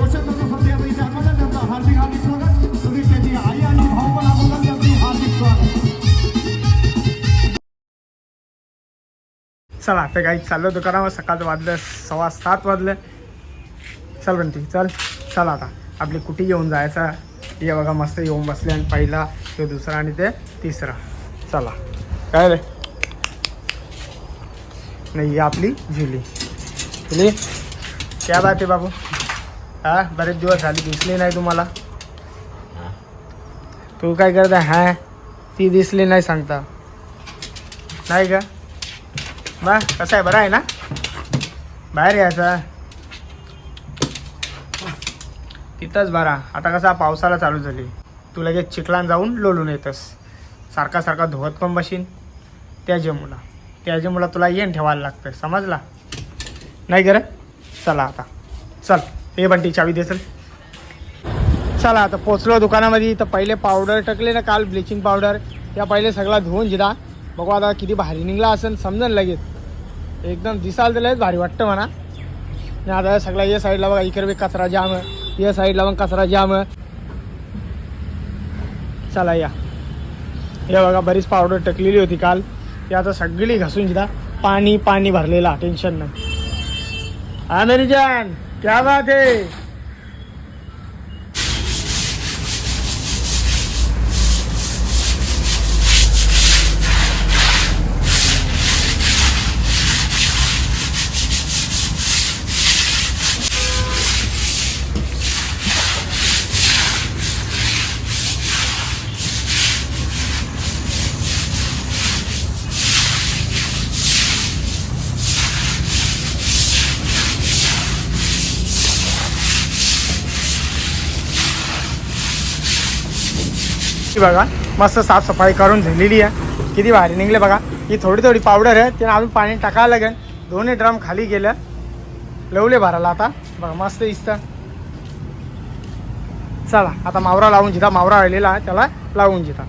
रोशन सध्या हार्दिक हार्दिक स्वागत तुम्ही त्याची आई आणि भाऊ पण हार्दिक स्वागत चला आता काही चाललो दुकानावर सकाळचं वाजलं सव्वा सात वाजलं. चल बंटी चल. चल आता. आपली कुठे येऊन जायचं? हे बघा मस्त येऊन बसले आणि पहिला तो दुसरा आणि ते तिसरा. चला. काय रे? नाही आपली जुली झुली? क्या बात आहे बाबू? हा बरेच दिवस झाले दिसली नाही तुम्हाला. तू काय करता? हा ती दिसली नाही सांगता. नाही का? बा कसं आहे? बरं आहे ना? बाहेर यायचा. तिथंच बरा. आता कसा पावसाला चालू झाली. तू लगेच चिखलान जाऊन लोलून येतस. सारखा सारखा धुवत पण बशीन. त्याच्या मुला त्याच्या मुला तुला येण ठेवायला लागतं समजला? नाही गरं चला आता. चल. हे बंटी चावी देसल चला आता पोचलो दुकानामध्ये. तर पहिले पावडर टाकले ना काल ब्लिचिंग पावडर या पहिले सगळा धुवून जिरा. बघू आता किती भारी निघला असेल समजेल लगेच. एकदम दिसाल तर लयच भारी वाटतं म्हणा. आणि आता सगळा या साईडला बघा इकडे कचरा जाम या साईडला मग कचरा जाम चला या. हे बघा बरीच पावडर टकलेली होती काल. ती आता सगळी घासून जिदा पाणी पाणी भरलेला टेन्शन नाही. आनंदीजन! जान क्या बात है ही बघा. मस्त साफसफाई करून झालेली आहे. किती भारी निघले बघा. ही थोडी थोडी पावडर आहे. तिला अजून पाणी टाकावं लागेल. दोन्ही ड्रम खाली गेलं. लवले भरायला आता. बघा मस्त दिसतं. चला आता मावरा लावून जिथा मावरा आलेला आहे त्याला लावून जिता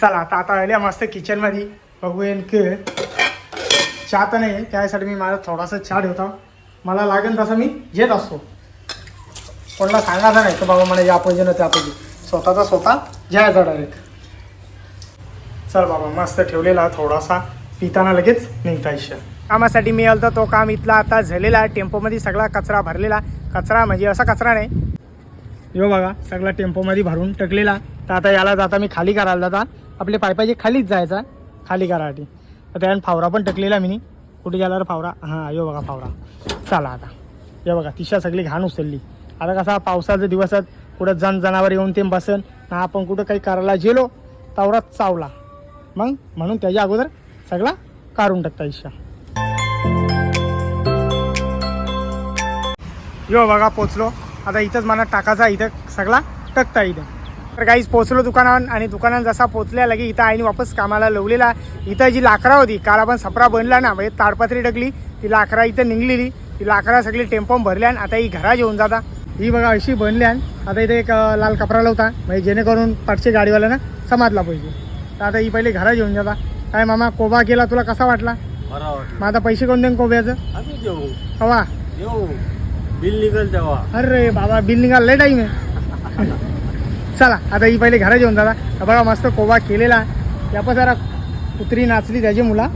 चला आता आता आल्या मस्त किचनमध्ये बघूया की चहा तर नाही त्यासाठी मी माझा थोडासा चहा ठेवतो. मला लागेल तसं मी घेत असतो. कोणाला सांगायचं नाही तर बाबा मला या पाहिजे ना त्या पाहिजे. स्वतःचा स्वतः घ्यायचा डायरेक्ट चल बाबा मस्त ठेवलेला थोडासा. पिताना लगेच निघतायचं कामासाठी मी आलो तो काम इथला आता झालेला. आहे टेम्पोमध्ये सगळा कचरा भरलेला. कचरा म्हणजे असा कचरा नाही. यो बघा सगळा टेम्पोमध्ये भरून टाकलेला. तर आता याला जाता मी खाली करायला जाता. आपले पायपायचे खालीच जायचा खाली करायसाठी. तर त्यानं फावरा पण टकलेला मी कुठे गेला रे फावरा? हां यो बघा फावरा. चला आता. यो बघा तिशा सगळी घाण उचलली. आता कसा पावसाचे दिवस आहेत कुठं जण जनावर येऊन ते बसन. ना आपण कुठं काही करायला गेलो तवरात चावला. मग? म्हणून त्याच्या अगोदर सगळा काढून टाकता इशा. यो बघा पोचलो. आता इथंच मला टाकायचा इथं सगळा टकता इथं. तर काहीच पोचलो दुकानावर आणि दुकानात जसा पोचल्या लगे इथं आईने वापस कामाला लावलेला. इथं जी लाकरा होती काल आपण सपरा बनला ना म्हणजे ताडपत्री टाकली ती लाकरा इथं निघलेली. ती लाकरा सगळी टेम्पो भरल्या आता ही घरा येऊन जाता. ही बघा अशी बनल्या आता इथे एक लाल कपडा लावता. म्हणजे जेणेकरून पाठचे गाडीवाल्यांना समाजला पाहिजे तर आता ही पहिले घरा येऊन जाता. काय मामा कोबा केला तुला कसा वाटला? मग आता पैसे कोण देईन कोब्याचं? हवा बिल निघल तेव्हा. अरे बाबा बिल निघाल लय टाईम आहे. चला आता ही पहिले घरा जेवण दादा बघा मस्त कोबा केलेला. या पण जरा कुत्री नाचली त्याची मुला.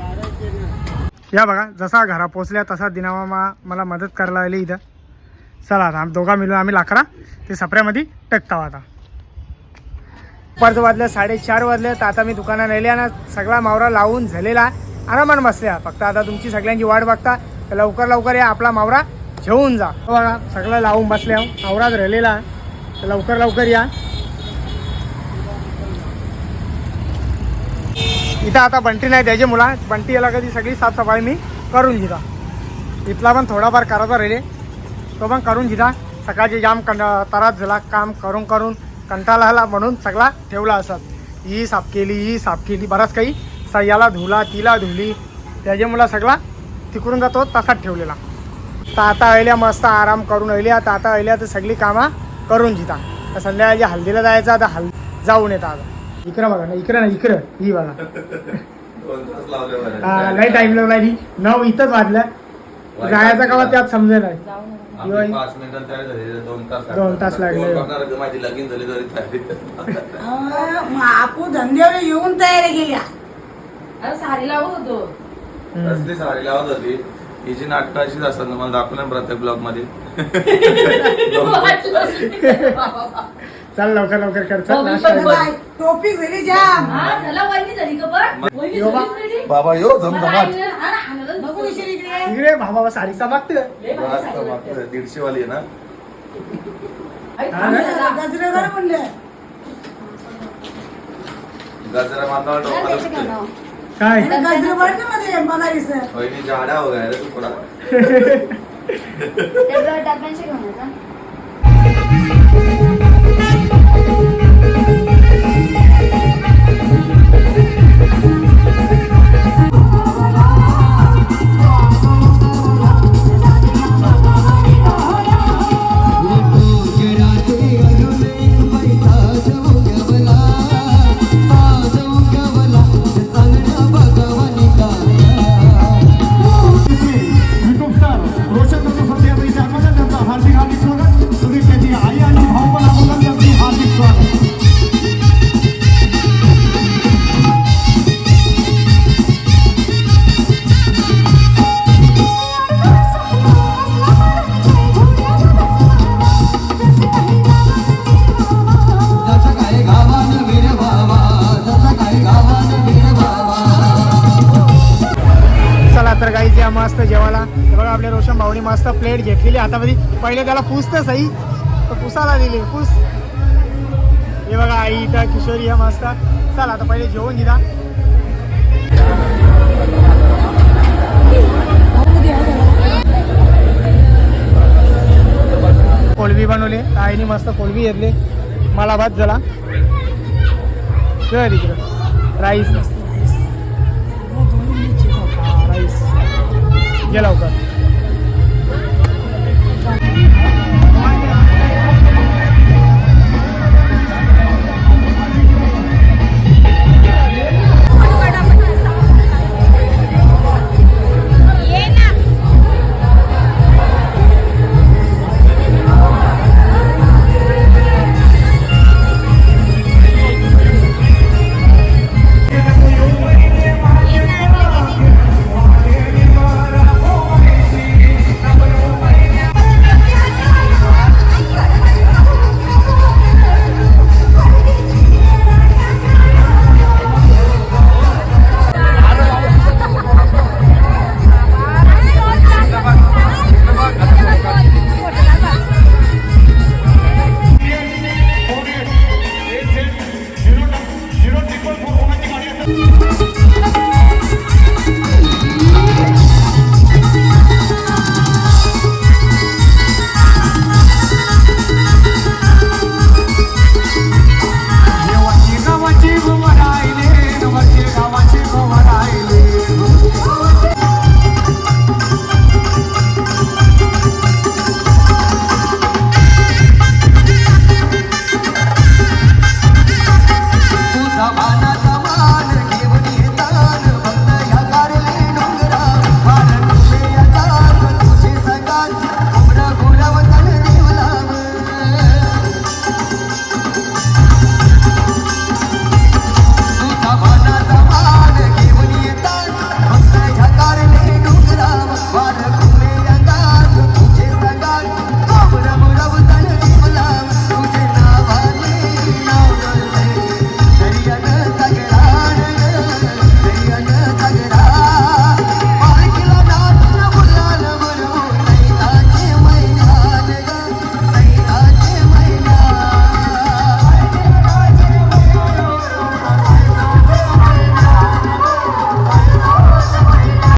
या बघा जसा घरा पोचल्या तसा दिनामा मला मदत करायला आली इथं. चला आता आम्ही दोघा मिळून आम्ही लाकडा ते सपऱ्यामध्ये टकताव आता. परत वाजलं साडेचार वाजले तर आता मी दुकानात नेले ना सगळा मावरा लावून झालेला. आरामात बसल्या फक्त आता तुमची सगळ्यांची वाट बघता तर लवकर लवकर या आपला मावरा घेऊन जा. हो बघा सगळं लावून बसल्या मावराच राहिलेला. तर लवकर लवकर या. इथं आता बंटी नाही द्यायची मुला बंटी याला कधी सगळी साफसफाई मी करून घेता. इथला पण थोडाफार करायचा राहिले. तो पण करून घेता. सकाळचे जाम कं तरात झाला. काम करून करून कंटाळा आला म्हणून सगळा ठेवला असत. ही साफ केली ही साफ केली. बराच काही सह्याला धुला तिला धुली त्याच्यामुळं सगळा तिकडून जातो तसाच ठेवलेला. ताता आयल्या मस्त आराम करून आयल्या. ताता आयल्या तर सगळी कामं करून घेता. तर संध्याकाळी हल्दीला जायचं आता हल जाऊन येतात. आता इकडं बघा ना इकडं ना इकडं. ही बघा. हा, लय टाइम लागला ही. नऊ इथंच वाजलं. जायचं का त्यात समजे नाही आपली पाच मिनिटात तयार झाली दोन तास दोन तास लागले. माझी लगीन झाली तरी आपू धंद्यावर येऊन तयारी केल्या. अरे साडी लावत होतो. कसली साडी लावत होती? हिची नाटकं अशीच असतात तुम्हाला दाखवलं प्रत्येक ब्लॉगमध्ये. चल लवकर लवकर कर चल मी नाश्ता पण कर. बाय, टोपी झाली जाम हा झाला वहिनी झाली का पण. वहिनी यो बा. झालीच नाही ती. बाबा यो मला आईने- हा ना, इकडे. इकडे भावा साडीचा लय भारी साडी. दीडशे वाली आहे ना? आई, हा ना? गजरे. घर म्हणले. गजरा बांधावा डोक्याला. काय? गजरे भरते मध्ये मगारीस वहिनी जाड्या हो गया रे तू थोडा डब्यांशी घेऊन येतो तर गाईच या मस्त जेवायला. बघा आपल्या रोशन भाऊनी मस्त प्लेट घेतलेली. हातामध्ये पहिले त्याला पुसतं सई. तर पुसाला दिली. पुस. हे बघा आई इथं किशोरी आहे मस्त. चला आता पहिले जेवण दिला कोलबी बनवली. आईने मस्त कोलबी घेतली. मला भात झाला. राईस. गेला होता